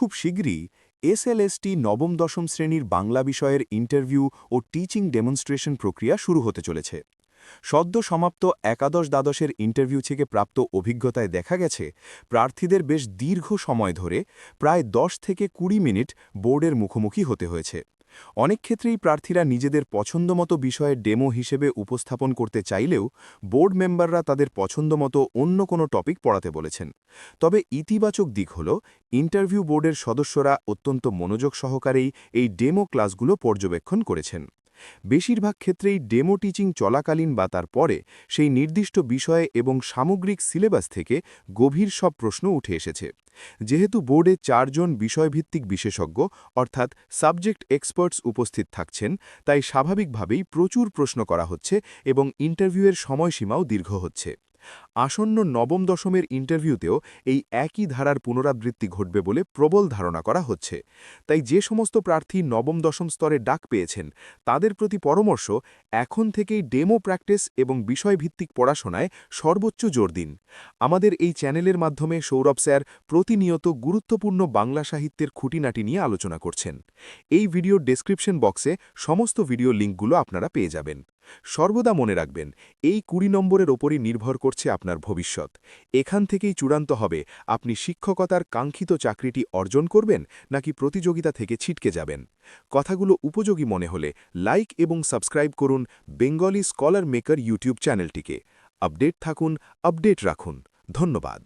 খুব শীঘ্রই এসএলএসটি নবম দশম শ্রেণির বাংলা বিষয়ের ইন্টারভিউ ও টিচিং ডেমনস্ট্রেশন প্রক্রিয়া শুরু হতে চলেছে। সদ্য সমাপ্ত একাদশ দ্বাদশের ইন্টারভিউ থেকে প্রাপ্ত অভিজ্ঞতায় দেখা গেছে, প্রার্থীদের বেশ দীর্ঘ সময় ধরে প্রায় দশ থেকে কুড়ি মিনিট বোর্ডের মুখোমুখি হতে হয়েছে। অনেক ক্ষেত্রেই প্রার্থীরা নিজেদের পছন্দমতো বিষয়ে ডেমো হিসেবে উপস্থাপন করতে চাইলেও বোর্ড মেম্বাররা তাদের পছন্দমতো অন্য কোনো টপিক পড়াতে বলেছেন। তবে ইতিবাচক দিক হল, ইন্টারভিউ বোর্ডের সদস্যরা অত্যন্ত মনোযোগ সহকারেই এই ডেমো ক্লাসগুলো পর্যবেক্ষণ করেছেন। বেশিরভাগ ক্ষেত্রেই ডেমো টিচিং চলাকালীন বা তার পরে সেই নির্দিষ্ট বিষয়ে এবং সামগ্রিক সিলেবাস থেকে গভীর সব প্রশ্ন উঠে এসেছে। যেহেতু বোর্ডে চারজন বিষয়ভিত্তিক বিশেষজ্ঞ, অর্থাৎ সাবজেক্ট এক্সপার্টস উপস্থিত থাকছেন, তাই স্বাভাবিকভাবেই প্রচুর প্রশ্ন করা হচ্ছে এবং ইন্টারভিউয়ের সময়সীমাও দীর্ঘ হচ্ছে। আসন্ন নবম দশমের ইন্টারভিউতেও এই একই ধারার পুনরাবৃত্তি ঘটবে বলে প্রবল ধারণা করা হচ্ছে। তাই যে সমস্ত প্রার্থী নবম দশম স্তরে ডাক পেয়েছেন, তাদের প্রতি পরামর্শ, এখন থেকেই ডেমো প্র্যাকটিস এবং বিষয়ভিত্তিক পড়াশোনায় সর্বোচ্চ জোর দিন। আমাদের এই চ্যানেলের মাধ্যমে সৌরভ স্যার প্রতিনিয়ত গুরুত্বপূর্ণ বাংলা সাহিত্যের খুঁটিনাটি নিয়ে আলোচনা করছেন। এই ভিডিওর ডেসক্রিপশন বক্সে সমস্ত ভিডিও লিঙ্কগুলো আপনারা পেয়ে যাবেন। সর্বদা মনে রাখবেন, এই কুড়ি নম্বরের ওপরই নির্ভর করছে আপনার ভবিষ্যৎ। এখান থেকেই চূড়ান্ত হবে, আপনি শিক্ষকতার কাঙ্ক্ষিত চাকরিটি অর্জন করবেন নাকি প্রতিযোগিতা থেকে ছিটকে যাবেন। কথাগুলো উপযোগী মনে হলে লাইক এবং সাবস্ক্রাইব করুন বেঙ্গলি স্কলার মেকার ইউটিউব চ্যানেলটিকে। আপডেট থাকুন, আপডেট রাখুন। ধন্যবাদ।